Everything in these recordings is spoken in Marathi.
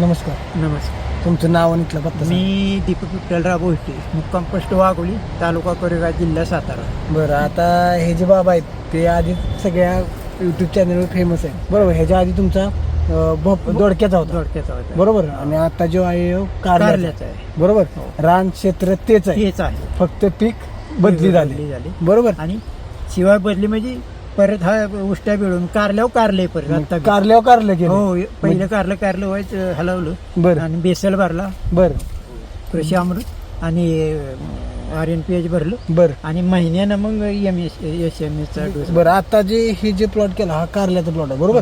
नमस्कार. नमस्कार. तुमचं नाव आणि इथलं पत्ता. मी दीपक विठ्ठलराव भोसले मुक्काम पोस्ट वाघोली तालुका कोरेगाव जिल्हा सातारा. बरं आता हे जे बाबा आहेत ते आधी सगळ्या युट्यूब चॅनलवर फेमस आहे बरोबर ह्याच्या आधी तुमचा अं, भोप दोडक्याचा होता. दोडक्याचा होता. बरोबर? आणि आता जो आहे हो, कारल्याचा. कारल्याचा आहे. बरोबर? हो. रान क्षेत्र तेच आहे. आहे. फक्त पीक बदली झाली. झाली. बरोबर? आणि शिवाय बदली म्हणजे परत हा उष्ट्या मिळून कारल्यावर कारले परत आता. कारल्यावर कारलं गेलं. हो पहिलं कारलं कारलं व्हायचं हलवलं. बरं. आणि बेसल भरला. बरं. कृषी अमृत आणि आर एन पी एच भरलं. बरं. आणि महिन्यानं मग एम एस एस एम एसचा डोस. बरं आता जे हे जे प्लॉट केला हा कारल्याचा प्लॉट आहे बरोबर?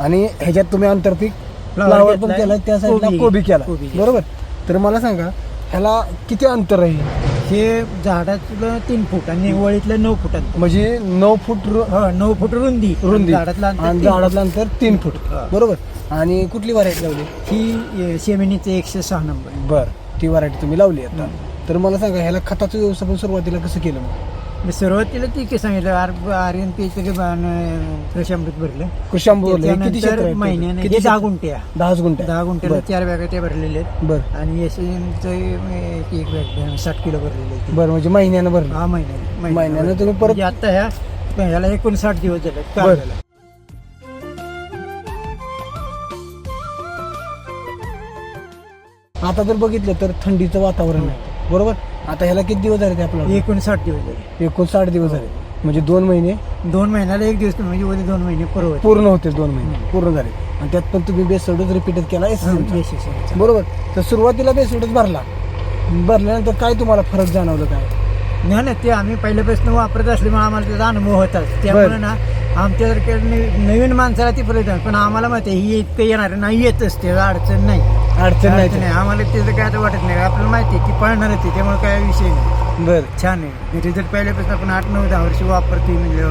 आणि ह्याच्यात तुम्ही आंतरपीक Flower फ्लावर पण घेतलाय, केला त्या साईडला कोबी- कोबी केला. कोबी घेतला. बरोबर? तर मला सांगा ह्याला किती अंतर आहे? हे झाडातलं तीन फूट आणि वळीतलं नऊ फूट अंतर. म्हणजे नऊ फूट रु- हो नऊ फूट रुंदी. रुंदी. झाडातलं अंतर आणि तीन झाडातलं अंतर तीन फूट. हा. बरोबर. आणि कुठली व्हरायटी लावली? फूट. ही अ, शेमिनीचं एकशे सहा नंबर. बर. ती व्हरायटी तुम्ही लावली आता. तर मला सांगा ह्याला खताचं व्यवस्थापन सुरुवातीला कसं केलं मग? मी सुरुवातीला ती की सांगितलं आर आर एन पी कृषी अमृत भरलं. कृषी आंबोली किती त्याच्यानंतर क्षेत्र आहे? महिन्याने किती हे दहा क्षेत्र? गुंठे आहे. दहाच गुंठे दहा गुंठ्याला बरं. चार बॅगा ते भरलेले आहेत. बर. आणि एस एक एक बॅग साठ किलो भरलेले आहेत. बर म्हणजे महिन्यानं भरलं. हा महिन्याने. महिन्यानं तुम्ही परत- म्हणजे आता ह्या ह्याला एकोणसाठ दिवस झाले बरं. कारल्याला. आता जर बघितलं तर थंडीचं वातावरण आहे. बरोबर? आता ह्याला किती दिवस झाले ते आपल्याला? एकोणसाठ दिवस झाले. एकोणसाठ दिवस झाले. म्हणजे दोन महिने? दोन महिन्याला एक दिवस म्हणजे उद्या दोन महिने परवत पूर्ण होते दोन महिने. पूर्ण झाले. आणि त्यात पण तुम्ही बेसोडच रिपीटच केला चा. बरोबर. तर सुरुवातीला बेसोडच भरला. भरल्यानंतर काय तुम्हाला फरक जाणवलं काय? नाही ना ते आम्ही पहिल्यापासून वापरत असल्यामुळे आम्हाला त्याचा अनुभव होताच त्यामुळे ना आमच्यासारख्या नवी- नवीन माणसाला ती फरक. पण आम्हाला माहिती आहे, ही इतकं येणार नाही येतच ते अडचण नाही. अडचण नाही नाही. आम्हाला त्याचं काय आता वाटत नाही. आपल्याला माहिती आहे की पळणार आहे त्यामुळे काय विषय नाही. बर. छान आहे. रिझल्ट पहिल्यापासून आपण आठ नऊ दहा वर्ष वापरतोय म्हणजे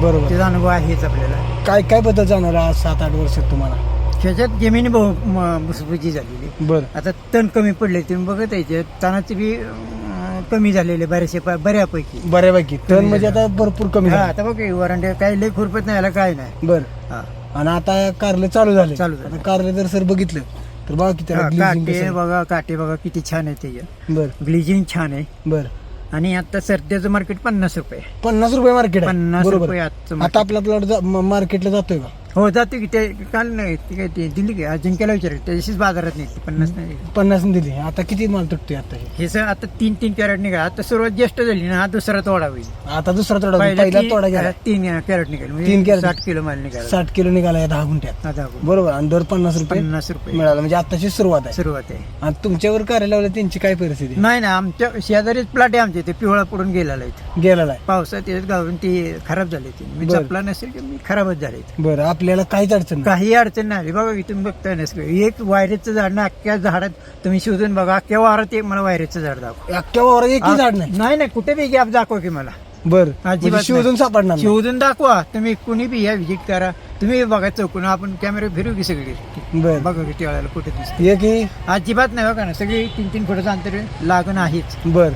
बरोबर. त्याचा अनुभव आहेच आपल्याला. काय काय बदल जाणवला आज सात आठ वर्षात तुम्हाला? त्याच्यात जमिनी बहु म- भुसभुजी झालेली. बर. आता तण कमी पडले तुम्ही बघत यायचे तणाचे बी अं, कमी झालेले प- बऱ्यापैकी. बऱ्यापैकी. तण म्हणजे आता भरपूर कमी हा झालं. आता बघ वरांडे काही लई खुरपत नाही याला काय नाही. बर. हा. आणि आता कारले चालू झाले चालू झाले. आता कारले जर सर बघितलं तर बघा किती हा, काटे. बघा काटे बघा किती छान आहे त्याच्या बर. ग्लिजिंग छान आहे. बर. आणि आता सध्याचं मार्केट पन्नास रुपये पन्नास रुपये मार्केट आहे. पन्नास बरोबर. रुपये आजचं आता आपला प्लॉट मार्केटला जातोय का. हो जातो की ते काल नाही ते काय ते दिली की अजिंक्यला विचारलं त्याच्याशीच बाजारात नाही पन्नास नाही पन्नास दिली. आता किती माल तुटतोय आता हे? हे सर आता तीन तीन कॅरेट निघाला. आता सुरुवात ज्येष्ठ झाली ना हा दुसरा तोडा होईल. आता दुसरा तोडा पहिला तीन- तोडा गेला. तीन कॅरेट निघाल. तीन म्हणजे कॅरेट. साठ किलो माल निघाला. साठ किलो निघाला या दहा गुंठ्यात. आता बरोबर. आणि दर पन्नास रुपये पन्नास रुपये. मिळाला. म्हणजे आताची सुरुवात आहे. सुरुवात आहे. आणि तुमच्यावर कार्य लावलं त्यांची काय परिस्थिती? नाही ना आमच्या शेजारीच प्लॉट आहे आमच्या इथे. पिवळा पडून गेलेला आहे. गेलेला आहे. पावसात येत गावून ती खराब झाली ती मी बरं. जपला नसेल की मी खराबच झाले बरं. आपल्याला काहीच अडचण नाही. काही अडचण नाही. बघा की तुम्ही बघताय ना सगळं. एक वायरेचं झाड ना अख्ख्या झाडात तुम्ही शोधून बघा. अख्ख्या वारात एक मला वायरेचं झाड दाखव. अख्ख्या वावरात एकही झाड नाही? नाही नाही. कुठे बी गॅप दाखवा की मला. बर. अजिबात शोधून सापडणार नाही. शोधून दाखवा. तुम्ही कुणी बी या विजिट करा. तुम्ही बघा चौकून आपण कॅमेरा फिरू की सगळी बर. बघा किती वेळाला कुठे दिसते. अजिबात नाही बघा ना. सगळी तीन तीन फुटाचं अंतर लागण आहेच बर.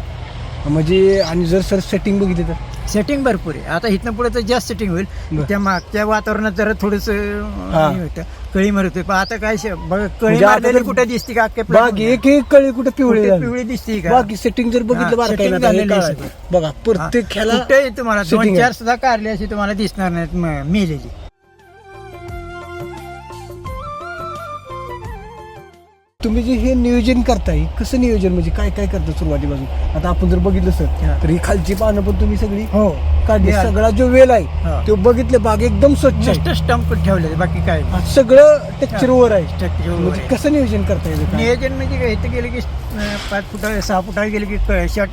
म्हणजे आणि जर सर सेटिंग बघितली तर? सेटिंग भरपूर आहे आता इथनं पुढे तर जास्त सेटिंग होईल. त्या मागच्या वातावरणात जरा थोडस हा. कळी मरतोय पण आता काय बघा कळी म्हणजे आता मारलेली कुठे दिसते का बागमध्ये? एकही कळी कुठे पिवळी. पिवळी दिसते का बाकी सेटिंग जर बघितलं काळं. बघा प्रत्येक कुठे तुम्हाला दोन चार. सुद्धा कारले अशी तुम्हाला दिसणार नाहीत मेलेली तुम्ही जे हे नियोजन करताय कसं नियोजन म्हणजे काय काय करता सुरुवातीपासून आता आपण जर बघितलं सर. तर ही खालची पानं पण तुम्ही सगळी हो काढली हे सगळा जो वेल आहे. तो बघितलं बाग एकदम स्वच्छ आहे नुसतं स्टंप ठेवले बाकी काय नाही. सगळं टेक्चर वर आहे Structure वर म्हणजे आहे. कसं नियोजन करता येईल काय? नियोजन म्हणजे काय इथं गेले की अं, पाच फुटा सहा फुटा गेले की शॉर्ट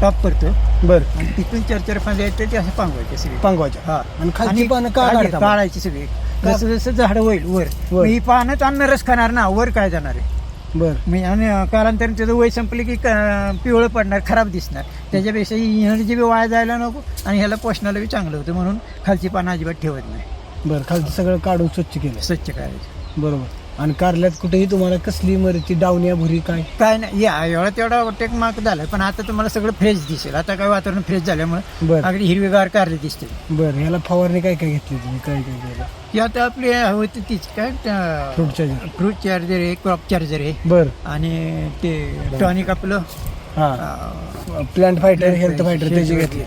टॉप करतो बर आणि तिथून चार चार फांदे आहेत ते असे पांगवायचे सगळे पांगवाच्या हा आणि खालची पानं का काढ- काढता? काढायची सगळी? जसं जसं झाड होईल वर. वर. मग ही पानं रस खाणार ना वर काय जाणार आहे? बर. मी आणि कालांतराने त्याचं वय संपले की क- पिवळं पडणार खराब दिसणार. त्याच्यापेक्षा ही एनर्जी बी वाया जायला नको आणि ह्याला पोषणाला बी चांगलं होतं म्हणून खालची पानं अजिबात ठेवत नाही. बर खालचं सगळं काढून स्वच्छ केलं स्वच्छ करायचं. बरोबर. आणि कारल्यात कुठेही तुम्हाला कसली मरची डावण्या भुरी काय? काय नाही या एवढा तेवढा टेक मार्क झालाय पण आता तुम्हाला सगळं फ्रेश दिसेल. आता काय वातावरण फ्रेश झाल्यामुळे बरं. अगदी हिरवीगार कारले दिसते बरं ह्याला फवारणी काय काय घेतली तुम्ही? काय काय केलं? ती आता आपली होती तीच काय फ्रूटच्या फ्रूट चार्जर आहे क्रॉप चार्जर आहे. बरं. आणि ते टॉनिक आपलं हा. प्लांट फायटर हेल्थ फायटर त्याची घेतली.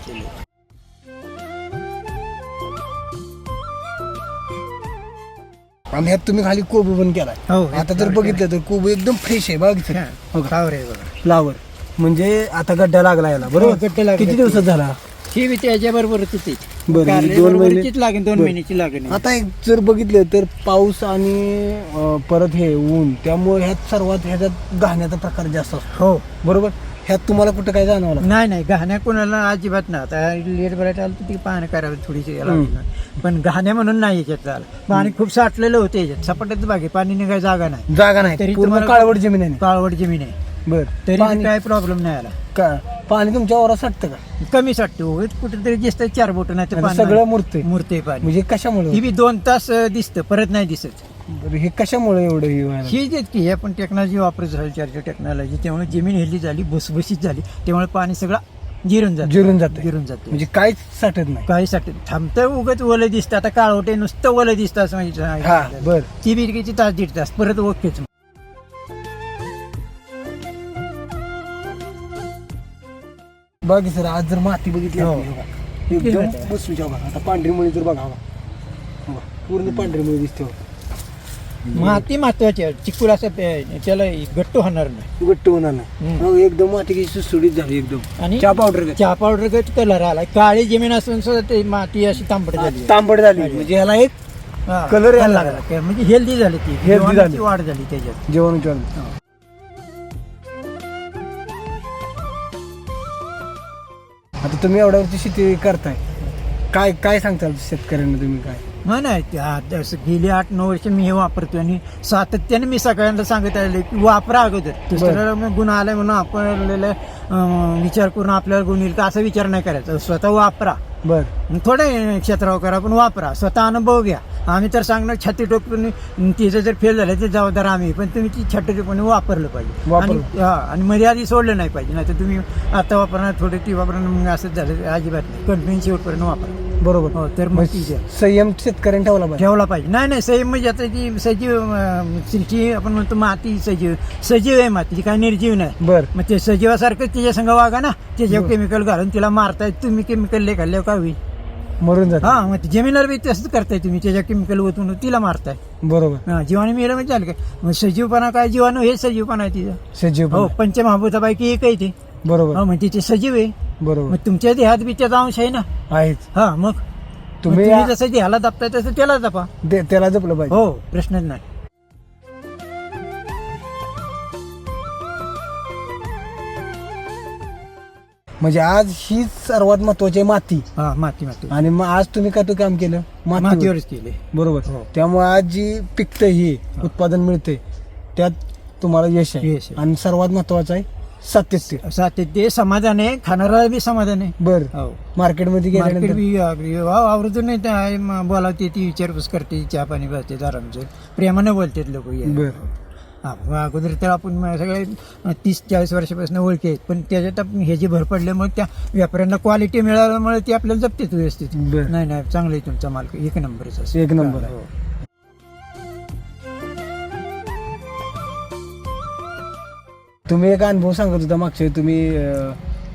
आणि ह्यात तुम्ही खाली कोबू पण केलाय. हो आता जर बघितलं तर कोबू एकदम फ्रेश आहे बघ हा, का? फ्लावर आहे बघा. फ्लावर. म्हणजे आता गड्डा लागला याला हो, बरोबर गड्डा लागला. किती दिवसात झाला? ही बी त्याच्या बरोबरच येते बरं, दोन महिने- लागेल दोन बरं. महिन्याची लागेल. आता एक जर बघितलं तर पाऊस आणि अं, परत हे ऊन त्यामुळे ह्यात सर्वात ह्याच्यात घाण्याचा प्रकार जास्त असतो. हो. बरोबर? ह्यात तुम्हाला कुठं काय जाणवलं नाही? नाही गहाण्या कोणाला अजिबात ना आता लेट बराट आलं तर ती पाहणं करावी थोडीशी याला पण गहाण्या म्हणून नाही याच्यात झालं. पाणी खूप साठलेलं होतं याच्यात. सपाट्यात बागे पाणी निघाय जागा नाही. जागा नाही. तरी पूर्ण तुम्हाला- काळवड जमीन आहे काळवड जमीन आहे. बर. तरी पाणी काय प्रॉब्लेम नाही आला का? पाणी तुमच्या वरात साठतं का? कमी साठते उगाच कुठेतरी दिसतंय चार बोट नाही तर पाणी सगळं मूर्त मूर्ते पाणी. म्हणजे कशामुळे? ही बी दोन तास अं, दिसतं. परत नाही दिसत. बरं, हे कशामुळे एवढं हे व्हायला ही जे की हे पण टेक्नॉलॉजी वापरत झाली चार्जर टेक्नॉलॉजी त्यामुळे जमीन हेली झाली भुसभुशीत झाली त्यामुळे पाणी सगळं जिरून जातं जिरून जाते जिरून जाते म्हणजे काहीच साठत नाही काही साठी थांबतं उगत ओलं दिसतं आता काळवटे नुसतं ओलं दिसतं असं हा म्हणजे बर ती तास दीड तास परत ओकेच बघ सर आज जर माती बघितली हो. आपण, हे बघा. एकदम माती. बसवीच्या बघा आता पांढरी मुळी जर बघा बघा. बघा. पूर्ण पांढरी मुळी दिसते बघा. माती महत्वाची आहे. चिकूल असं त्याला गट्टू होणार नाही. गट्ट होणार नाही. हम्म. एकदम माती कशी सुसुडीत झाली एकदम. आणि चहा पावडर चहा पावडर गट कलर आला काळी जमीन असून सुद्धा ते माती अशी तांबट झाली. तांबड झाली. म्हणजे ह्याला एक हा, कलर यायला लागला. लागला. म्हणजे हेल्दी झाली ती. Healthy जीवाणूची झाली. वाढ झाली त्याच्यात. जेवण जेवण. आता तुम्ही एवढ्यावरची शेती करताय. काय काय सांगताल शेतकऱ्यांना तुम्ही काय? नाही ते आता असं गेली आठ नऊ वर्ष मी हे वापरतो आणि सातत्याने मी सगळ्यांना सांगत आले की वापरा अगोदर. दुसऱ्याला मग गुण आलाय म्हणून आपल्याला अं, विचार करून आपल्याला गुण येईल का? असा विचार नाही करायचा. स्वतः वापरा. बर. थोडे क्षेत्रावर करा पण वापरा. स्वतः अनुभव घ्या. आम्ही तर सांगणार छाती टोकून तिचं जर फेल झालं ते जबाबदार आम्ही. पण तुम्ही ती छातीटोपणे वापरलं पाहिजे. वापरलं. आणि हा आणि सोडलं नाही पाहिजे. नाही तर तुम्ही आता वापरणार थोडे ती वापरणार मग असंच झालं अजिबात नाही. कंटिन्यू शेवटपर्यंत वापरा. बरोबर. हो तर मग ती द्या. संयम शेतकऱ्यांनी ठेवला पाहिजे. ठेवला पाहिजे. नाही नाही सजीव म्हणजे आता ती सजीव अं, सिंची आपण म्हणतो माती सजीव. सजीव आहे माती ती काय निर्जीव नाही. बर. मग ते सजीवासारखं तिच्या संग वागा ना. त्याच्यावर केमिकल घालून तिला मारताय तुम्ही केमिकल ले घालल्यावर का होईल? मरून जात. हा मग ते जमिनीला बी तसंच करताय तुम्ही त्याच्या केमिकल ओतून तिला मारताय. बरोबर. हा जीवाणू मेलं म्हणजे झालं काय मग सजीवपणा काय जीवाणू हे सजीवपणा आहे तिचं. सजीव हो. पंचमहाभूतापैकी एक आहे ते. बरोबर. हो मग तिचे सजीव आहे. बरोबर. मग तुमच्या देहात बी त्याचा अंश आहे ना? आहेच. हा मग? तुम्ही तुम्ही जसं देहाला जपताय तसं त्याला जपा. ते- त्याला जपलं पाहिजे. हो प्रश्नच नाही. म्हणजे आज ही सर्वात महत्वाची आहे माती. हा माती माती. आणि मग आज तुम्ही काय तो काम केलं? मातीवर. मातीवरच केले. बरोबर. हो. त्यामुळे आज जी पिकतं ही उत्पादन मिळते त्यात तुम्हाला यश आहे. यश आहे. आणि सर्वात महत्वाचं आहे सातत्य. ते समाधान आहे. खाणारा बी समाधान आहे. बर. हो. मार्केटमध्ये मार्केट गेल्यानंतर बी वा- आवर्जून म- बोलावते ती विचारपूस करते. चहा पाणी बसते आरामचे प्रेमाने बोलतात लोक बर. हा मग अगोदर तर आपण म- सगळे तीस चाळीस वर्षापासून ओळखी आहेत. पण त्याच्यात आपण हे जे भर पडल्यामुळे त्या व्यापाऱ्यांना क्वालिटी मिळाल्यामुळे ते आपल्याला जपतेच व्यवस्थित. बर. नाही नाही चांगलं आहे तुमचा माल. एक नंबरच एक नंबर. आहे. तुम्ही एक अनुभव सांगत होता मागच्या वेळी तुम्ही अं,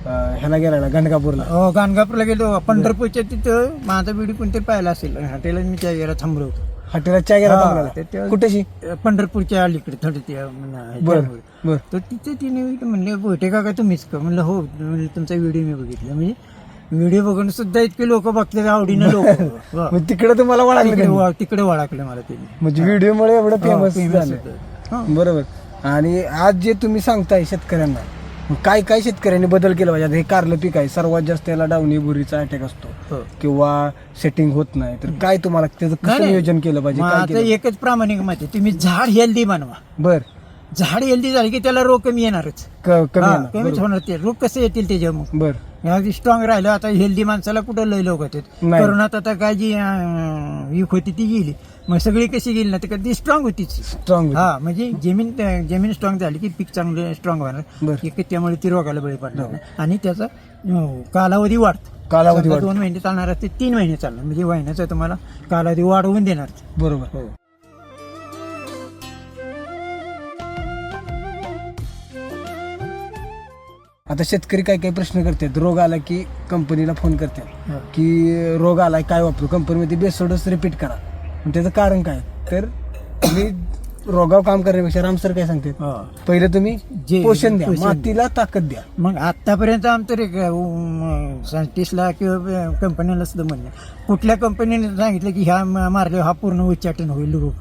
अं, ह्याला गेला गणगापूरला. हो गाणगापूरला गेलो. पंढरपूरच्या तिथं माझा व्हिडिओ कोणतरी पाहिला असेल. हॉटेलला मी त्या वेळेला थांबलो होतो. हॉटेलात चहा गेला हा, ते- ते- कुठेशी पंढरपूरच्या अलीकडे थोडं ते बर ह्याच्यामुळे. बर तर तिथे तिने म्हणले बोटे का का तुम्हीच का? म्हणलं हो म्हणलं तुमचा व्हिडिओ मी बघितला. म्हणजे व्हिडिओ बघून सुद्धा इतके लोक बघतात आवडीनं लोक. मग तिकडे तुम्हाला वळालं तिकडे वळाकलं मला त्यांनी म्हणजे व्हिडिओ मुळे एवढं फेमस famous झालं. होतं. हो. बरोबर. आणि आज जे तुम्ही सांगताय शेतकऱ्यांना मग काय काय शेतकऱ्यांनी बदल केला पाहिजे? आता हे कारलं पीक आहे सर्वात जास्त याला डावणी बुरीचा अटॅक असतो. हो. किंवा सेटिंग होत नाही. तर काय तुम्हाला त्याचं नाही, कसं नाही. नियोजन केलं पाहिजे? मग काय आता केलं? एकच प्रामाणिक मत आहे तुम्ही झाड हेल्दी बनवा. बर. झाड हेल्दी झाली की त्याला रोग कमी येणारच. क- कमी हा, येणार. कमीच बरोबर. होणार ते. रोग कसे येतील त्याच्या मग बर. अगदी स्ट्रॉंग राहिलं आता हेल्दी माणसाला कुठं लय लोक होते नाही. करोनात आता काय जी अं, वीक होती ती गेली. मग सगळी कशी गेली ना तर ती स्ट्रॉंग होतीच. स्ट्रॉंग हा म्हणजे जमीन जमीन स्ट्रॉंग झाली की पीक चांगलं स्ट्रॉंग होणार. बर. त्यामुळे ती रोगाला बळी पडणार नाही. आणि त्याचा अं, कालावधी वाढतो. कालावधी समजा वाढतो. दोन महिने चालणार असते तीन महिने चालणार. म्हणजे महिन्याचा तुम्हाला कालावधी वाढवून देणार. बरोबर. आता शेतकरी काय काय प्रश्न करतात? रोग आला की कंपनीला फोन करतात. की रोग आलाय काय वापरू? कंपनीमध्ये बेसोडच रिपीट करा. पण त्याचं कारण काय? तर तुम्ही रोगाव काम करण्यापेक्षा राम सर काय सांगते. पहिलं तुम्ही जे- पोषण द्या. मातीला ताकद द्या. मग आतापर्यंत आमचं सायंटिस्टला किंवा कंपनीला सुद्धा म्हणलं. कुठल्या कंपनीने सांगितलं की ह्या म- मारल्यावर हा पूर्ण उच्चाटन होईल रोग?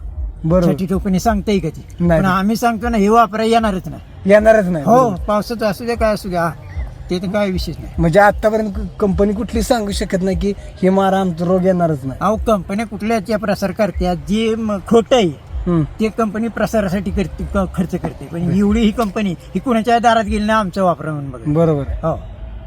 बरोबर. टोपणी सांगता का ती? नाही. पण आम्ही सांगतो ना हे वापरा येणारच नाही. येणारच नाही. हो बरोबर. पावसाचं असू द्या काय असू द्या हा, ते तर काय विशेष नाही. म्हणजे आतापर्यंत कंपनी कुठली सांगू शकत नाही की हे मारा आमचा रोग येणारच नाही. अहो कंपन्या कुठल्याच्या प्रसार करतात जे म- खोटं आहे हम्म. ते कंपनी प्रसारासाठी करते क- खर्च करते. पण एवढी ही कंपनी ही कुणाच्या दारात गेली ना आमचं वापरा म्हणून बघा. बरोबर आहे. हो.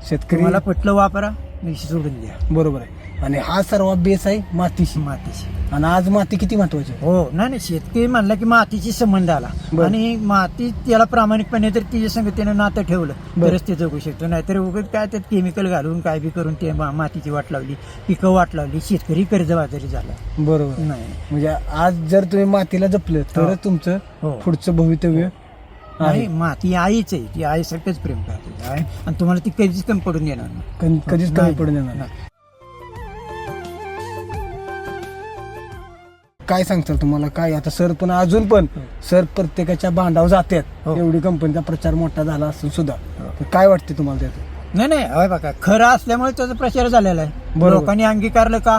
शेतकरी तुम्हाला पटलं वापरा सोडून द्या. बरोबर आहे. आणि हा सर्व बेस आहे मातीशी. मातीशी. आणि आज माती किती महत्वाची? आहे हो नाही नाही शेतकरी म्हणला की मातीची संबंध आला. बरं. आणि माती त्याला प्रामाणिकपणे जर तिच्या संगतीनं नातं ठेवलं बरं. तरच ते जगू शकतो. नाहीतर उगाच काय त्यात केमिकल घालून काय बी करून ते मा- मातीची वाट लावली पिकं वाट लावली शेतकरी कर्जबाजारी झाला. बरोबर. नाही. म्हणजे आज जर तुम्ही मातीला जपलं तरच तुमचं हो. पुढचं भवितव्य आहे. नाही माती आईच आहे. ती आईसारखंच प्रेम करते. आई आणि तुम्हाला ती कधीच कमी पडून देणार नाही. कधी- कधीच कमी नाही, पडून येणार नाही. काय सांगताल तुम्हाला? काय? आता सर पण अजून पण सर प्रत्येकाच्या बांधावर जातात. हो. एवढी कंपनीचा प्रचार मोठा झाला असून सुद्धा. तर काय वाटते तुम्हाला त्यात? नाही नाही बघा खरं असल्यामुळे त्याचा प्रचार झालेला आहे. बरोबर. लोकांनी अंगीकारलं का?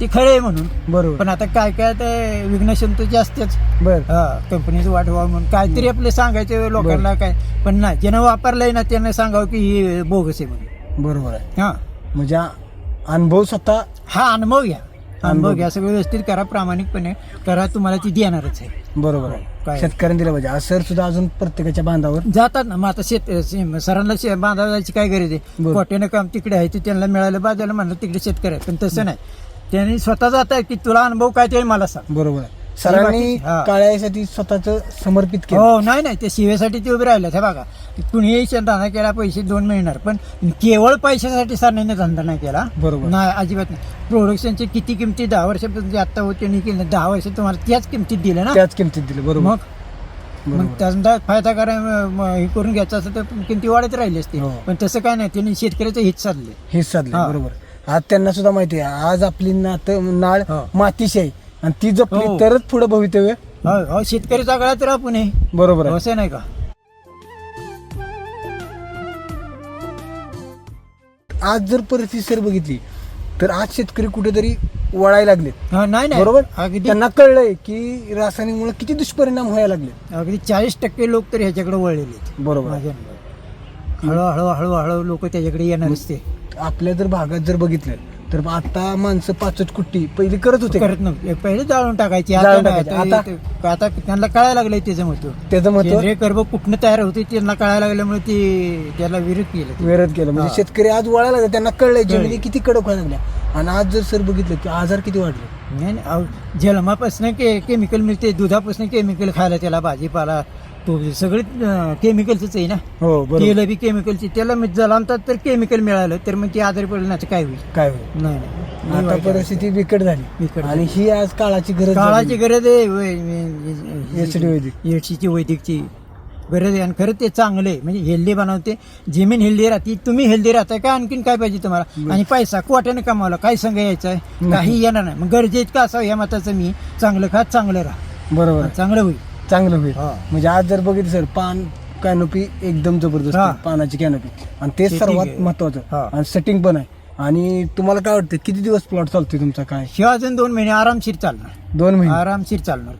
ते खरं आहे म्हणून. बरोबर. पण आता काय काय ते विघ्नशंतची असतेच. बर. हा कंपनीचं वाढवा म्हणून. काहीतरी आपले सांगायचे लोकांना काय. पण नाही ज्यानं वापरलंय ना त्यानं सांगावं की ही बोगस आहे म्हणून. बरोबर आहे. हा. म्हणजे अनुभव स्वतः हा अनुभव घ्या. अनुभव घ्या. सगळं व्यवस्थित करा प्रामाणिकपणे करा तुम्हाला ती देणारच आहे. बरोबर हो, आहे काय? शेतकऱ्यांनी दिलं पाहिजे. सर सुद्धा अजून प्रत्येकाच्या बांधावर. जातात ना मग आता शेत शे- सरांना शे- बांधायला जायची काय गरज आहे? बरं. कोट्यानं काम तिकडे आहे ते त्यांना मिळालं बाजायला म्हणलं तिकडे शेतकरी आहे पण तसं नाही. त्यांनी स्वतः जात आहे की तुला अनुभव काय ते मला सांग. बरोबर आहे. सरांनी हा. काळ्यासाठी स्वतःच समर्पित केलं हो नाही नाही ते शिवेसाठी ते उभे राहिले हे बघा कुणीही धंदा केला पैसे दोन मिळणार पण केवळ पैशासाठी सरण्याने धंदा नाही केला बरोबर. नाही अजिबात नाही प्रोडक्शनची किती किमती दहा वर्षापासून जे आता होते नाही केलं दहा वर्ष तुम्हाला त्याच किमतीत दिलं ना त्याच किमतीत दिलं बरोबर मग मग बरोबर. त्याचा फायदा करा म- म- हे करून घ्यायचा असं तर किमती वाढत राहिली असते हो. पण तसं काय नाही त्यांनी शेतकऱ्याचं हित साधले हेच साधलं हा. बरोबर आज त्यांना सुद्धा माहिती आहे आज आपली नात नाळ हो. मातीशी आहे आणि ती जपली हो. तरच पुढे भवितव्य? हो हो शेतकरी गळ्यात राहा पुणे बरोबर आहे. असं नाही का? आज जर परिस्थिती सर बघितली तर आज शेतकरी कुठेतरी वळायला लागले. हा, नाही नाही. बरोबर? अगदी त्यांना कळलंय की रासायनिकमुळे किती दुष्परिणाम व्हायला लागले. अगदी चाळीस टक्के लोक तर ह्याच्याकडे वळलेले आहेत. बरोबर. आहे. माझ्या अनुभवात. हळूहळू हळूहळू लोक त्याच्याकडे येणारच ते आपल्या जर भागात जर बघितलं तर आता माणसं पाचच कुट्टी पहिली करत होते करत नव्हते. पहिले जाळून टाकायचे आता जाळून नाही. टाकायचे. आता? आता त्यांना कळायला लागलंय त्याचं महत्त्व. त्याचं महत्त्व? सेंद्रिय कर्ब कुठनं तयार होते त्यांना कळायला लागल्यामुळे ते त्याला विरोध केलं. विरोध केला. म्हणजे हा. शेतकरी आज वळायला लागले. त्यांना कळलंय कळलंय. जमिनी किती कडक व्हायला लागल्या. आणि आज जर सर बघितलं की आजार किती वाढले. नाही नाही, अहो, जन्मापासून के केमिकल मिळते दुधापासून केमिकल खायला त्याला भाजीपाला तो सगळे केमिकलच आहे ना? हो बरोबर. तेल बी केमिकलची त्याला मग जलामतात तर केमिकल मिळालं तर मग ते आजारी पडण्याचं काय होईल? काय होईल? नाही आता वाईट आहे. परिस्थिती बिकट झाली. बिकट. आणि ही आज काळाची गरज काळाची. गरज आहे HD वैदिक. एडशीची वैदिकची गरज आहे. आणि खरं ते चांगलं आहे. म्हणजे हेल्दी बनवते. जमीन हेल्दी राहते. तुम्ही हेल्दी राहताय का? आणखीन काय पाहिजे तुम्हाला? आणि पैसा कोट्याने कमावला. काय संघ यायचा आहे? नाही. काही येणार नाही. मग गरजेत का असावं? या मताचं मी चांगलं खा चांगलं राहा. बरोबर. चांगलं होईल. चांगलं होईल. हा. म्हणजे आज जर बघितलं सर पान कॅनोपी एकदम जबरदस्त हा. आहे, पानाची कॅनोपी आणि तेच सर्वात आहे. महत्वाचं. हा. आणि सेटिंग पण आहे. आणि तुम्हाला काय वाटतं किती दिवस प्लॉट चालतोय तुमचा काय? शिवाय अजून दोन महिने आरामशीर चालणार. दोन महिने. आरामशीर चालणार.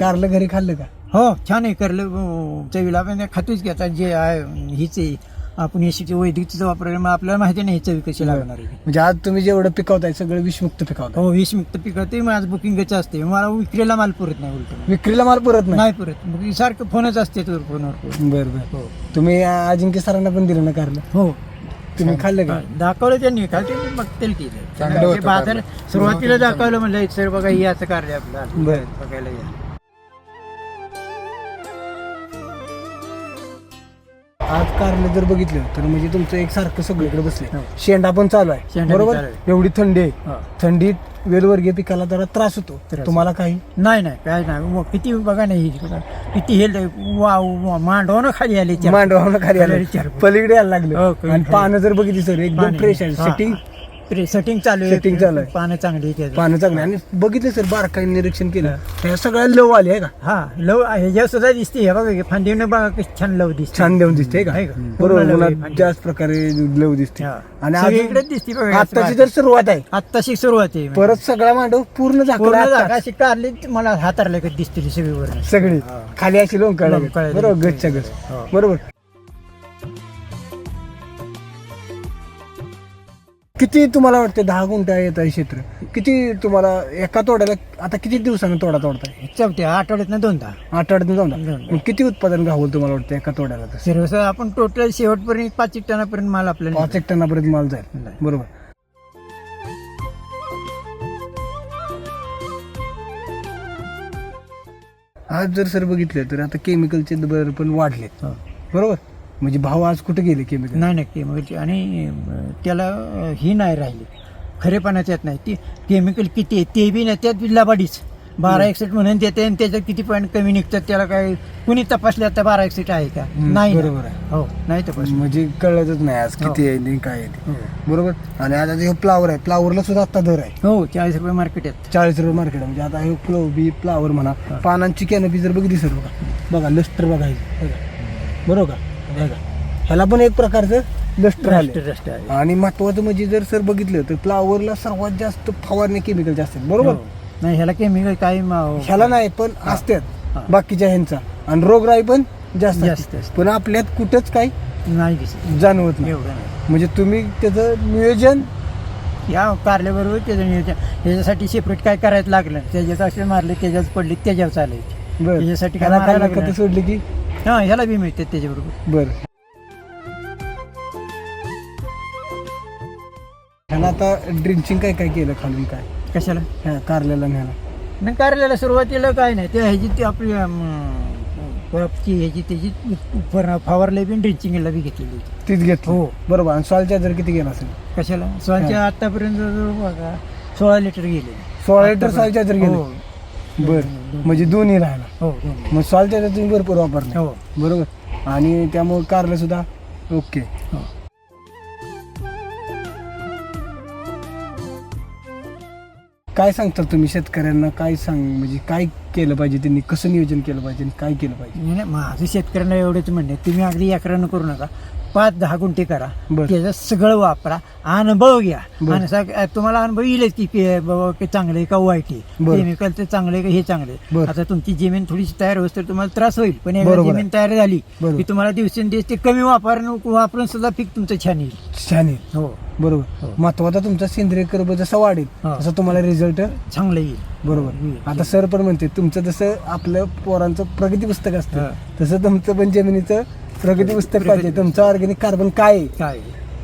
कारलं घरी खाल्लं का? हो छान आहे. करलं अं, चवीला. पण खातोच घेतात जे आहे हीच आहे. आपण एसीचे वैदिकचं वापरलं मग आपल्याला माहिती नाही चवी कशी लागणार आहे. म्हणजे आज तुम्ही जेवढं पिकवताय सगळं विषमुक्त पिकवताय. हो वीस मुक्त पिकं माझं बुकिंगच असते मला विक्रीला माल पुरत नाही उलट. विक्रीला माल पुरत नाही? पुरत. मग सारखं फोनच असते तर फोनवर. बरं बरं. हो. तुम्ही अजिंक्य सरांना पण दिलं ना कारलं? हो. तुम्ही खाल्लं का? दाखवलं त्यांनी काय ते बघतील की ते. ते बाजार सुरुवातीला दाखवलं म्हणलं सर बघा हे असं कार्य आपलं. बरं. बघायला या. आज कारलं जर बघितलं तर म्हणजे तुमचं एक सारखं सगळीकडे बसले हो. शेंडा पण चालू आहे शेंडा बरोबर एवढी थंडी आहे हो. थंडीत वेलवर्गीय पिकाला जरा त्रास होतो त्रास. तुम्हाला काही नाही नाही काय नाही किती बघा नाही किती हे वा मांडवणं खाली आले चार. मांडवानं खाली आलं चार. पलीकडे यायला हो, लागलं खाली. आणि पानं जर बघितली सर एकदम पाणी. फ्रेश आहे हा. सेटिंग प्रे- सेटिंग चालू आहे. सेटिंग चालू आहे. पानं चांगली आहे त्याचं. पानं चांगले आणि बघितलं सर बारकाई निरीक्षण केलं. त्या सगळ्या लव आली आहे का? हा लव ह्याच्यावर सुद्धा दिसते. हे बघा फांदीनं बघा छान लव दिसते. छान देऊन दिसते का? आहे का? बरोबर लव आहे फांदी. जास्त प्रकारे लव दिसते. हा. आणि सगळीकडेच दिसते बघा आत्ताची. जर सुरुवात आहे. आत्ताशी सुरुवात आहे. परत सगळा मांडव पूर्ण झाकला पूर्ण आत्ताच. जागा अशी काढली मला हातारले का दिसते सगळी. वर सगळी खाली अशी लोंकाळ लोंबकळायला बरोबर. गच्च्या गच हो. बरोबर. किती तुम्हाला वाटते दहा गुंठा येत आहे क्षेत्र? किती तुम्हाला एका तोड्याला आता किती दिवसानं तोडा तोडताय? चौथ्या आठवड्यात दोनदा. आठवड्यात जाऊन. मग किती उत्पादन घावल तुम्हाला वाटतं एका तोड्याला तसं सर्वस आपण टोटल शेवटपर्यंत पाच एक टनापर्यंत माल आपल्याला पाच एक टनापर्यंत माल जाईल. बरोबर. आज जर सर बघितलं तर आता केमिकलचे दर पण वाढलेत. हो. बरोबर? म्हणजे भाव आज कुठे गेले केमिकल? नाही नक्की मग आणि अं, त्याला अं, ही नाही राहिली. खरेपणाच येत नाही. ती केमिकल किती आहे ते बी नाही त्यात बी लबाडीच. बारा एकसठ म्हणून देते आणि त्याच्यात किती पॉईंट कमी निघतात त्याला काय कुणी तपासले आता बारा एकसठ आहे का? हम्म, नाही ना. बरोबर आहे. हो नाही तपास म्हणजे कळतच नाही आज किती आहे आणि काय आहे ते. बरोबर? आणि आता जे फ्लावर आहे फ्लावरला सुद्धा आता दर आहे. हो चाळीस रुपये मार्केट आहेत. चाळीस रुपये मार्केट म्हणजे आता हे फ्लोबी फ्लावर म्हणा पानांची कॅनपी जर बघितली सर बघा. बघा लस्टर बघायचं. बघा. बरोबर का? बघा. ह्याला पण एक प्रकारचं आहे. आणि महत्वाचं म्हणजे जर सर बघितलं तर फ्लावरला सर्वात जास्त फवारणी केमिकल जास्त बरोबर? हो. नाही ह्याला केमिकल काही मा- ह्याला नाही पण हा. असतात. बाकीच्या ह्यांचा. आणि रोगराई पण जास्त जास्त असते. असते. पण आपल्यात कुठंच काही नाही दिसत. जाणवत नाही. एवढं नाही. म्हणजे तुम्ही त्याचं नियोजन या कारल्याबरोबर त्याचं नियोजन. त्याच्यासाठी सेपरेट काय करायचं लागलं? त्याच्यात असे मारले त्याच्यात पडले त्याच्यावर चालायचे. बर. त्याच्यासाठी काय ह्याला मारायला काय लागलं? खतं सोडली की हा ह्याला बी मिळते त्याच्याबरोबर. बर. ह्याला आता ड्रिंचिंग काय काय केलं खालून काय? कशाला? ह्या कारल्याला न्यायला नाही कारल्याला सुरुवातीला काय नाही ते ह्याची ती आपली क्रॉपची ह्याची त्याची फर- फवारले बी ड्रिंचिंगला बी घेतलेली होती. तीच घेतली. हो. बरोबर आणि सॉलच्या जर किती गेला असेल? कशाला? स्वांच्या आतापर्यंत बघा सोळा लिटर गेले. सोळा लिटर सॉलच्या जर हो. गेले बर. म्हणजे दोन्ही राहिला. हो दोन्ही. मग जर तुम्ही भरपूर वापरले हो. बरोबर? आणि त्यामुळे कारलं सुद्धा ओके. हो. काय सांगता तुम्ही शेतकऱ्यांना? काय सांग म्हणजे काय केलं पाहिजे त्यांनी? कसं नियोजन केलं पाहिजे आणि काय केलं पाहिजे? नाही, माझं शेतकऱ्यांना एवढंच म्हणणे तुम्ही अगदी अकरानं करू नका. पाच दहा गुंठे करा बरं. त्याचं सगळं वापरा अनुभव घ्या बरं. आणि सग- तुम्हाला अनुभव येईलच की की बाबा की चांगले का वाईट आहे बरं. केमिकलचं चांगले का हे चांगले बरं. आता तुमची जमीन थोडीशी तयार होत तर तुम्हाला त्रास होईल पण एकदा बरोबर आहे. जमीन तयार झाली बरोबर. की तुम्हाला दिवसेंदिवस ते कमी वापरून वापरून सुद्धा पीक तुमचं छान येईल छान आहे हो बरोबर हो. महत्त्वाचा तुमचा सेंद्रिय कर्ब जसा वाढेल हा. तसं तुम्हाला रिझल्ट चांगलं येईल बरोबर हम्म. आता सर पण म्हणते तुमचं जसं आपलं पोरांचं प्रगती पुस्तक असतं हा. तसं तुमचं पण जमिनीचं प्रगती पुस्तक पाहिजे. तुमचं ऑर्गॅनिक कार्बन काय आहे? काय?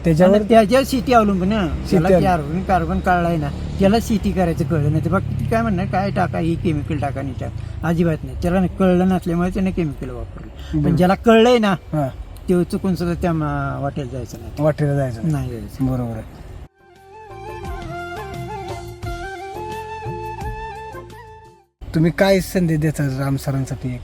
त्याच्यावर आणि त्याच्या शेती अवलंबून ना त्याला अवलंबून. कार्बन कार्बन काढलाय ना त्याला शेती करायचं कळलं नाही. तर बघ ती काय म्हणणार काय टाका ही केमिकल टाका नाही टाक. अजिबात नाही. त्याला नाही कळलं नसल्यामुळे त्याने केमिकल वापरलं. पण ज्याला कळलंय ना हा. ते चुकून सुद्धा त्या मा- वाटेल जायचं नाही. वाटेला जायचं नाही. नाही जायचं. बरोबर आहे. तुम्ही काय संधी देता राम सरांसाठी? एक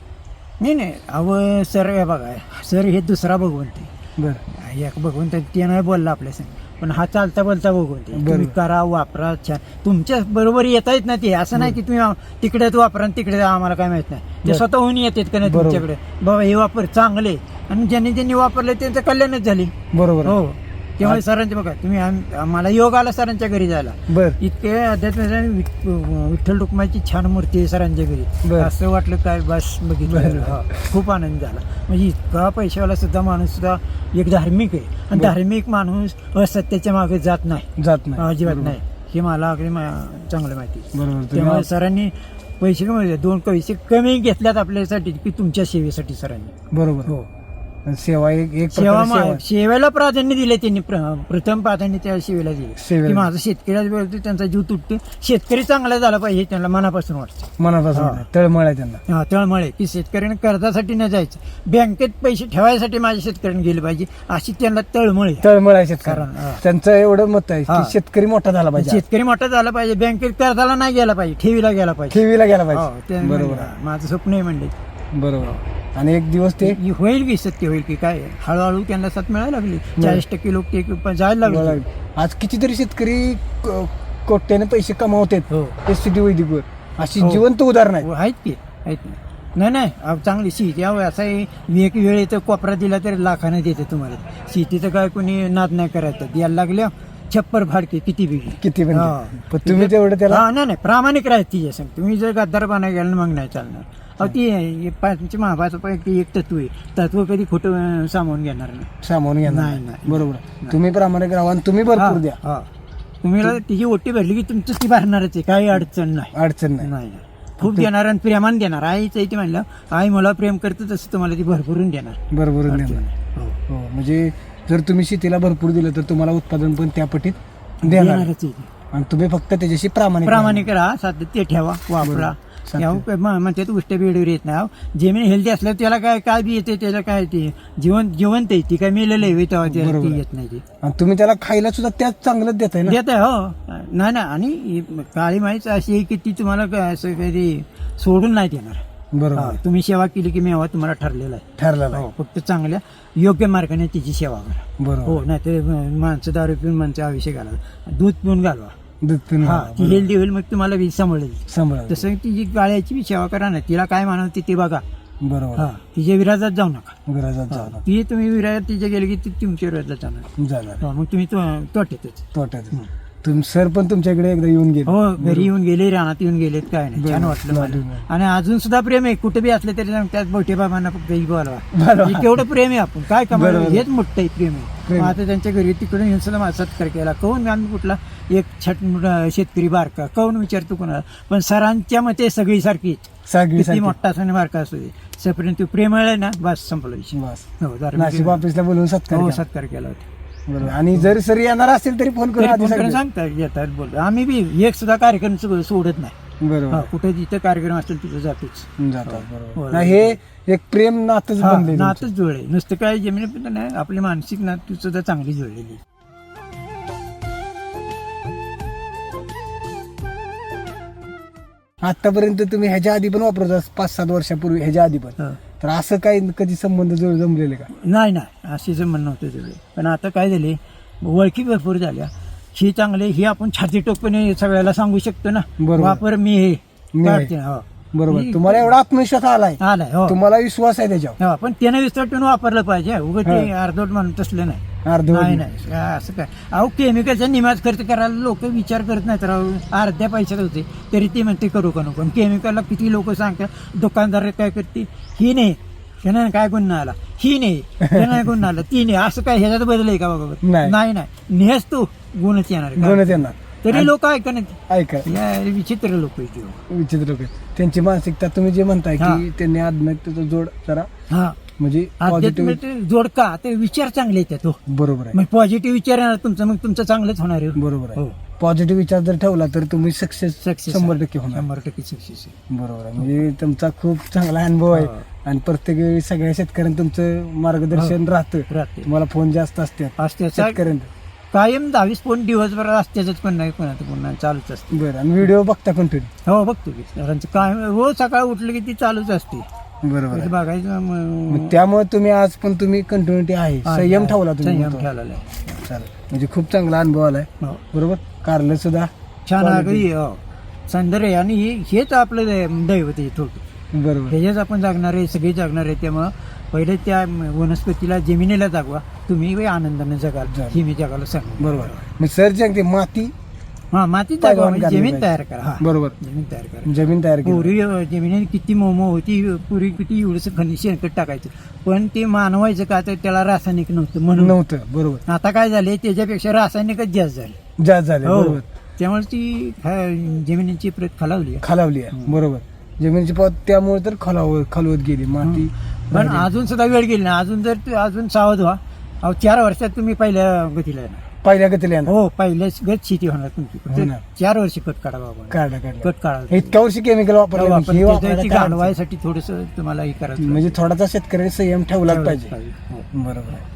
नाही नाही अव सर हे बघा सर हे दुसरा भगवंत आहे बर एक भगवंत ते नाही बोलला आपल्या संग पण हा चालता बोलता भगवंत आहे. तुम्ही बरोबर. करा वापरा छान तुमच्या बरोबर येता येत ना ते असं नाही की तुम्ही तिकडेच वापरा आणि तिकडे आम्हाला काय माहीत नाही ते बरं. स्वतःहून येतात का नाही बरोबर. तुमच्याकडे बाबा हे वापर चांगले आणि ज्यांनी ज्यांनी वापरले त्यांचं कल्याणच झाली बरोबर आहे. हो त्यामुळे सरांचे बघा तुम्ही आम- मला योग आला सरांच्या घरी जायला. बर. इतके अध्यात्म विठ्ठल रुक्माची छान मूर्ती आहे सरांच्या घरी. बर. असं वाटलं काय बस बघितलं. हा. खूप आनंद झाला. म्हणजे इतका पैशावाला सुद्धा माणूस सुद्धा एक धार्मिक आहे. आणि धार्मिक माणूस असत्याच्या मागे जात नाही. जात नाही. अजिबात नाही. हे मला अगदी मा- चांगलं माहिती आहे. बरोबर. तुम्ही त्यामुळे सरांनी पैसे कमी दोन पैसे कमी घेतल्यात आपल्यासाठी की तुमच्या सेवेसाठी सरांनी. बरोबर. हो. सेवा एक एक सेवा प्रकारे मा- सेवा. सेवेला प्राधान्य दिले त्यांनी. प्र- प्रथम प्राधान्य त्या सेवेला दिले सेवेला. की माझा शेतकऱ्याच बोलतो त्यांचा जीव तुटतो शेतकरी चांगला झाला पाहिजे त्यांना मनापासून वाटतं. मनापासून. आहे. तळमळ आहे त्यांना. हा तळमळे की शेतकऱ्याने कर्जासाठी न जायचं. बँकेत पैसे ठेवायसाठी माझ्या शेतकऱ्यांनी गेले पाहिजे अशी त्यांना तळमळे तळमळ आहे शेतकरी कारण, हा. त्यांचं एवढं मत आहे हा. की शेतकरी मोठा झाला पाहिजे. शेतकरी मोठा झाला पाहिजे. बँकेत कर्जाला नाही गेला पाहिजे ठेवीला गेला पाहिजे. ठेवीला गेला हो, पाहिजे. ते बरोबर. माझं स्वप्न आहे म्हणले. बरोबर. आणि एक दिवस ते होईल की सत्य होईल की काय? हळूहळू त्यांना साथ मिळायला लागली. चाळीस टक्के लोक ते जायला लागले. आज कितीतरी शेतकरी कोट्याने पैसे कमावतात हो. एस टी वैदिकवर. अशी हो. जिवंत उदाहरण आहे हो, आहेत की आहेत ना नाही नाही चांगली शेती अहो, असं आहे, एक वेळ इथं कोपरा दिला तरी लाखाने देते तुम्हाला. शेतीचं काय कोणी नाद नाही करायचं. द्यायला लागल्या छप्पर फाडके किती बिघी किती तुम्ही तेवढं त्याला नाही नाही प्रामाणिक राहत तिच्या सांग. तुम्ही जर गद्दार गेला मग नाही चालणार. अहो ती पाच महाभाचं पैकी एक तत्व आहे. तत्व कधी खोटं सामावून घेणार नाही. सामावून घेणार नाही, नाही. बरोबर. तुम्ही प्रामाणिक राहा आणि तुम्ही भरपूर द्या. हा. तुम्ही तिची ओटी भरली की तुमचं ती भरणारच आहे. काही अडचण नाही. अडचण नाही. नाही नाही. खूप देणार आणि प्रेमाने देणार आईच आहे ती म्हणलं आई मला प्रेम करते तसं तुम्हाला ती भरभरून देणार. अडचण देणार. हो. हो म्हणजे जर तुम्ही शेतीला भरपूर दिलं तर तुम्हाला उत्पादन पण त्या पटीत देणार. देणारच आहे ती. आणि तुम्ही फक्त त्याच्याशी प्रामाणिक प्रामाणिक राहा. ते ठेवा वापरा. साध्य. याहून काय म- म्हणते उष्ट बेडवर येत नाही जमीन हेल्दी असल्यावर त्याला काय काय बी येते त्याला काय ते? जिवंत जिवंत आहे ती काय मेलेलं आहे तेव्हा त्याला बरोबर ती आहे. येत नाही ती. आणि तुम्ही त्याला खायला सुद्धा त्याच चांगलंच देताय ना? देत आहे हो. नाही ना आणि ही काळी माहीच अशी आहे की ती तुम्हाला काय असं कधी सोडून नाही देणार. बरोबर. हा, आहे. तुम्ही सेवा केली की मेवा तुम्हाला ठरलेला आहे. ठरलेलं आहे. हो फक्त चांगल्या योग्य मार्गाने तिची सेवा करा. बरोबर. हो नाही तर माणसं दारू पिऊन माणसं आयुष्य घाला दूध पिऊन घालवा. दूध पिऊन हा ती हेल्दी होईल मग तुम्हाला वीज सांभाळेल सांभाळा तसं तिची गाळ्याची बी सेवा करा ना तिला काय मानवते ते बघा. बरोबर. हा तिच्या विराजात जाऊ नका. गरजात हा, जाणार ती तुम्ही विराजात तिच्या गेली की ती तुमच्या विराजात जाणार. जाणार. हा, मग तुम्ही तो- तोट्यातच. तोट्यात तुम सर पण तुमच्याकडे एकदा येऊन गेले. हो घरी येऊन गेले रानात येऊन गेलेत काय नाही. छान वाटलं मला. आणि अजून सुद्धा प्रेम आहे. कुठे बी असले तरी त्यात मोठे बाबांना फक्त ही बोलवा. केवढं प्रेम आहे आपण. काय कमाल. हेच मोठं आहे प्रेम आहे. आता त्यांच्या घरी तिकडून येऊन सुद्धा माझा सत्कार केला. कौन आम्ही कुठला? एक छट शेतकरी बारका. कौन विचारतो कोणाला? पण सरांच्या मते सगळी सागरी किती सारखी. मोठा असो आणि बारका असू दे. सपर्यंत तू प्रेम आहे ना बस संपलं विषय. हो ऑफिसला बोलून सत्कार हो. सत्कार केला होता. बरोबर आणि जर सर येणार असेल तरी फोन करून आधी फोन करून सांगा. सांगतात येतात बोलतो आम्ही बी एक सुद्धा कार्यक्रम सो- सोडत नाही. बरोबर. हा, कुठे जिथे कार्यक्रम असेल तिथे जातोच. जातात हो. बरोबर. नाही, हे एक प्रेम नातच हा, बनले नातच जुळले नुसतं काय जमिनी पण नाही आपली मानसिक नात सुद्धा चांगली जुळलेली आतापर्यंत तुम्ही ह्याच्या आधी पण वापरत पाच सात वर्षापूर्वी ह्याच्या आधी पण. हा. तर असं काही कधी संबंध जुळ जमलेले का? नाही नाही. अशी जमन नव्हतं जुळले. पण आता काय झाले? ओळखी भरपूर झाल्या. ही चांगले ही आपण छाती टोकपणे सगळ्याला सांगू शकतो ना. बरोबर. वापर मी हे मी हे. काढते, हो. बरोबर. ही- तुम्हाला एवढा आत्मविश्वास आलाय. आलाय हो. तुम्हाला विश्वास आहे त्याच्यावर. हो, पण त्यानं विस्ताटून वापरलं पाहिजे. उगं ते अर्धवट म्हणून तसलं नाही. अर्ध नाही नाही असं काय. अहो केमिकलचा निमाज खर्च करायला लोक विचार करत नाहीत राव. अर्ध्या पैशात होते. तरी ते म्हणते करू का नको? केमिकलला किती लोक सांगतात दुकानदार काय करते? ही नाही. त्यानं काय गुन्हा आला? ही नाही. त्यानं गुन्हा आला. ती नाही. असं काय ह्याच्यात बदल आहे का बाबा? नाही. नाही नाही. नेहच तू गुणच येणार का? गुणच येणार. तरी लोक ऐका नाही ऐका. विचित्र लोक हो. विचित्र लोक आहेत. त्यांची मानसिकता तुम्ही जे म्हणताय हा. की त्यांनी आत्महत्येचा जोड जरा म्हणजे हा पॉझिटिव्ह आध्यात्मिक जोड का ते विचार चांगले येतात हो. बरोबर आहे. मग पॉझिटिव्ह विचार येणार तुमचं मग तुमचं चांगलंच होणार आहे. बरोबर आहे. हो. पॉझिटिव्ह विचार जर ठेवला तर तुम्ही सक्सेस सक्सेस शंभर टक्के होणार. शंभर टक्के सक्सेस बरोबर आहे. म्हणजे तुमचा खूप चांगला अनुभव आहे. हो. आणि प्रत्येक वेळी सगळ्या शेतकऱ्यांना तुमचं मार्गदर्शन राहतं. राहते. तुम्हाला फोन जास्त असतात. असत्याचा शेतकऱ्यांना कायम दहावीस फोन दिवसभर असत्याच पण नाही कोणाचं पुन्हा चालूच असते. बरं आणि व्हिडिओ बघता कंटिन्यू हो बघतो की. सरांचं काय रोज सकाळ उठलं की ती चालूच असते. बरोबर आहे. कसं बघायचं मग मग- त्यामुळे तुम्ही आज पण तुम्ही कंटिन्युटी आहे. संयम ठेवला तुम्ही संयम महत्वाचं. ठेवलेला आहे. चालेल. म्हणजे खूप चांगला अनुभव आलाय. हो. बरोबर? कारलं सुद्धा छान. अगदी हो. सुंदर आहे आणि हे- हेच आपलं दै- दैवत आहे थोडं बरोबर. ह्याच्याच आपण जागणार आहे सगळे जागणार आहे. त्यामुळं पहिले त्या वनस्पतीला जमिनीला जागवा. तुम्ही आनंदाने जगाल. जगाल. ही मी जगाला सांग. बरोबर. मग सर जे माती हा माती पैलवान म्हणजे जमीन. तयार करा हा. बरोबर. जमीन तयार करा. जमीन तयार केली. पूर्वी अ, जमिनीत किती मोमो होती पूर्वी किती एवढंच खनिज शेणखत टाकायचं. पण ते मानवायचं का तर त्याला रासायनिक नव्हतं म्हणून. नव्हतं बरोबर. आता काय झाले त्याच्यापेक्षा रासायनिकच जास्त झाले जास्त झाले हो. बरोबर. त्यामुळे ती खा- जमिनीची प्रत खालावली आहे. खालावली आहे बरोबर. जमिनीची पात त्यामुळे तर खालाव खालवत गेली माती पण अजून सुद्धा वेळ गेली ना अजून जर तू अजून सावध व्हा. अहो चार वर्षात तुम्ही पहिल्या गतीला येणार. पहिल्या गतीला येणार. हो पहिल्याच गत शेती होणार तुमची. फक्त. चार वर्ष कट काढा बाबा काढला काढला कट काढा इतक्या वर्षी केमिकल वापरलं आपण हे वापरायला त्याची काय अडचण? घालवायसाठी थोडस तुम्हाला हे करायचं म्हणजे थोडासा शेतकऱ्याने संयम ठेवलाच पाहिजे. हो. बरोबर. आहे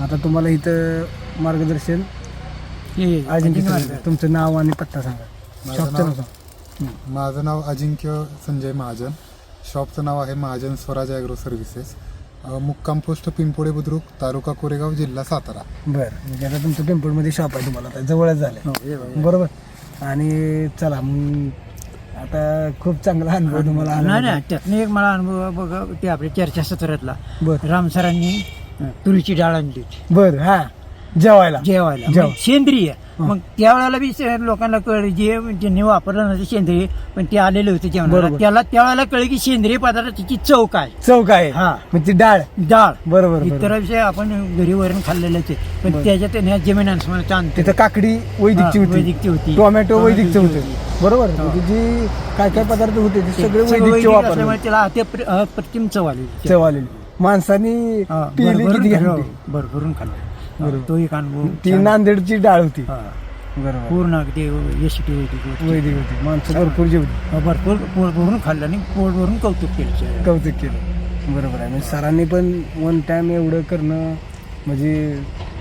आता तुम्हाला इथं मार्गदर्शन हे अजिंक्य तुमचं. नाव आणि पत्ता सांगा. माझं शॉपचं नाव- नाव सांगा. माझं नाव अजिंक्य संजय महाजन. शॉपचं नाव आहे महाजन स्वराज ॲग्रो सर्व्हिसेस. मुक्काम पोस्ट पिंपोडे बुद्रुक तालुका कोरेगाव जिल्हा सातारा. बरं म्हणजे आता तुमचं पिंपळमध्ये शॉप आहे तुम्हाला आता जवळच झालं हो. बरोबर? आणि चला मग आता खूप चांगला अनुभव तुम्हाला आला. नाही नाही त्यातनं एक मला अनुभव बघा ते आपल्या चर्चासत्रातला बरं. राम सरांनी अं, तुरीची डाळ आणली होती. बरं हा. जेवायला. जेवायला. जेव. सेंद्रिय. मग त्यावेळेला बी लोकांना कळ जे ज्यांनी वापरलं नव्हतं सेंद्रिय पण ते आलेले होते जेवणाला. बरोबर. त्याला त्यावेळेला कळलं की सेंद्रिय पदार्थाची चव काय? चौक आहे हा. मग ती डाळ. डाळ. बरोबर बरोबर. इतर विषय आपण घरी वरून खाल्लेलेच आहे पण त्याच्यात ह्या जमीन अंतर. तिथं काकडी वैदिकची हा, होती. वैदिकची होती. टोमॅटो वैदिकचं टोमॅटोची होतं. बरोबर. म्हणजे जी काय काय पदार्थ होते ते सगळे सगळं वैदिकचे वैदिक वापरले त्याला अति अप्रतिम चव आली चव आलेली. माणसानी हा, पिली भरभरून किती खाल्लं, घालते. भरभरून खाल्लं. बरोबर. तो एक अनुभव ती छान. नांदेडची डाळ होती हा. बरोबर पूर्ण अगदी वैदिक होती. वैदिक होती माणसं भरपूर जेवली भरपूर पोट भरून खाल्लं आणि पोट भरून कौतुक केलं कौतुक केलं बरोबर आहे म्हणजे सरांनी पण वन टाइम एवढं करणं म्हणजे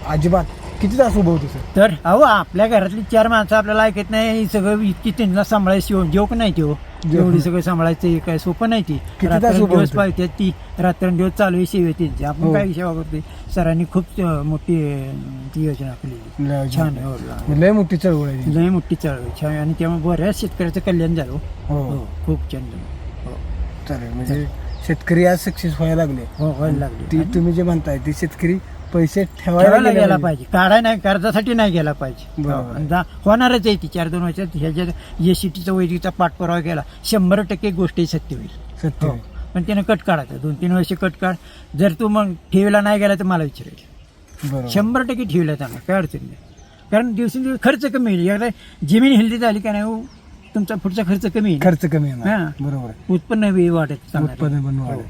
अजिबात किती तास उभं होतं सर तर अहो आपल्या घरातली चार माणसं आपल्याला ऐकत नाही हे सगळं इतकी त्यांना सांभाळायची शिव जोक नाही ती हो. एवढी सगळं सांभाळायचं हे काय सोपं नाही ती. किती तास उभं दिवस होतं? पाहिजे ती. रात्रंदिवस चालू आहे सेवे त्यांची आपण हो. काय सेवा करते सरांनी खूप अं, मोठी अं, ती योजना लय छान. हो, लय- लय मोठी चळवळ आहे. लय मोठी चळवळ छान. आणि त्यामुळे बऱ्याच शेतकऱ्याचं कल्याण झालं हो. हो. हो. खूप छान झालं. हो. चालेल. म्हणजे शेतकरी आज सक्सेस व्हायला लागले. हो व्हायला लागले. ती तुम्ही जे म्हणताय ते शेतकरी पैसे ठेवायला गेले पाहिजे. काढाय नाही कर्जासाठी नाही गेला पाहिजे. बरोबर. हो, आणि जा- होणारच आहे ती. चार दोन वर्षात ह्याच्यात एसीटीचा वैदिकचा पाठपुरावा केला शंभर टक्के गोष्टी सत्य होईल. सत्य हो. पण त्यानं कट काढायचा. दोन तीन वर्ष कट काढ. जर तू मग ठेवीला नाही गेला तर मला विचारायचं बरोबर. शंभर टक्के ठेवीला चांगला काय अडचण नाही. कारण दिवसेंदिवस खर्च कमी होईल. एकदा जमीन हेल्दी झाली का नाही हो, तुमचा पुढचा खर्च कमी येईल खर्च कमी येणार हा. बरोबर. आहे उत्पन्न बी वाढत चांगलं उत्पादन पण वाढेल.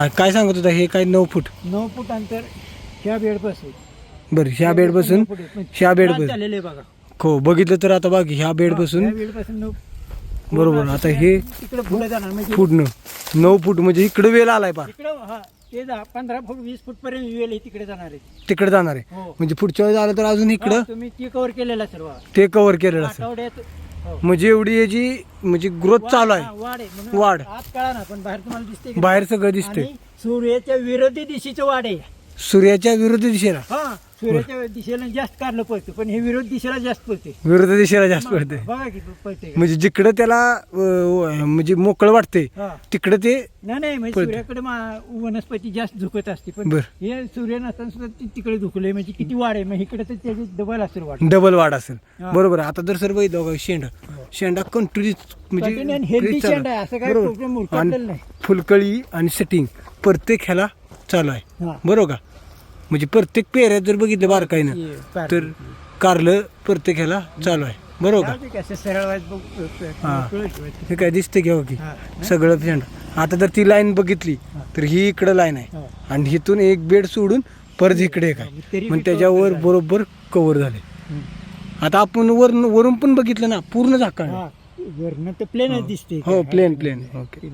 काय सांगत होता हे काय नऊ फूट? नऊ फूट अंतर ह्या बेडपासून बरं ह्या बेड बसून ह्या बेड बसून झालेलं आहे बघा. हो बघितलं तर आता बघ ह्या बेड बसून ह्या बेडपासून नऊ बरोबर आता हे तिकडे पुढे जाणार म्हणजे फूट नऊ. फूट म्हणजे इकडे वेल आलाय पा तिकडे हा ते जा पंधरा फूट वीस फूट पर्यंत वेल आहे तिकडे जाणार आहे. तिकडे जाणार आहे. हो. म्हणजे पुढच्या वेळेस आलं तर अजून इकडं? तुम्ही ती कव्हर केलेला सर्व ते कव्हर केलेलं असेल. आठवड्यात. म्हणजे एवढी याची म्हणजे ग्रोथ चालू आहे. वाढ आहे. म्हणून वाढ. आत कळा ना पण बाहेर तुम्हाला दिसते का? बाहेर सगळं दिसतंय. आणि सूर्याच्या विरोधी दिशेचं वाढ आहे. सूर्याच्या विरुद्ध दिशेला? हा. सूर्याच्या दिशेला जास्त कारलं पडतं पण हे विरोध दिशेला जास्त पडते विरुद्ध दिशेला जास्त पडते बघा की पडते? म्हणजे जिकडं त्याला अं, म्हणजे मोकळं वाटते हा तिकडं ते नाही नाही म्हणजे. सूर्याकडे मा- वनस्पती जास्त झुकत असते पण बर. हे सूर्य नसताना सुद्धा ती तिकडे झुकले म्हणजे किती वाढ आहे मग इकडे तर त्याची डबल असेल वाढ डबल वाढ असेल हा. बरोबर. आता जर सर्व इथं शेंडा शेंडा Continue आणि healthy म्हणजे शेंडा आहे. असं काही problem नाही. फुलकळी आणि सेटिंग प्रत्येक ह्याला चालू आहे हा. बरोबर का म्हणजे प्रत्येक पेऱ्यात जर बघितलं बारकाईनं तर कारलं प्रत्येक ह्याला चालू आहे. बरोबर का? हा. काय दिसते घ्यावं की? हा. सगळं शेंडा आता जर ती लाईन बघितली तर ही इकडं लाईन आहे. आणि इथून एक बेड सोडून परत इकडे एक आहे. तरी मग बी त्याच्यावर बरोबर कव्हर झाले. आता आपण वर वरून पण बघितलं ना पूर्ण झाकण वरनं प्लेनच दिसते हो. Plain plain okay.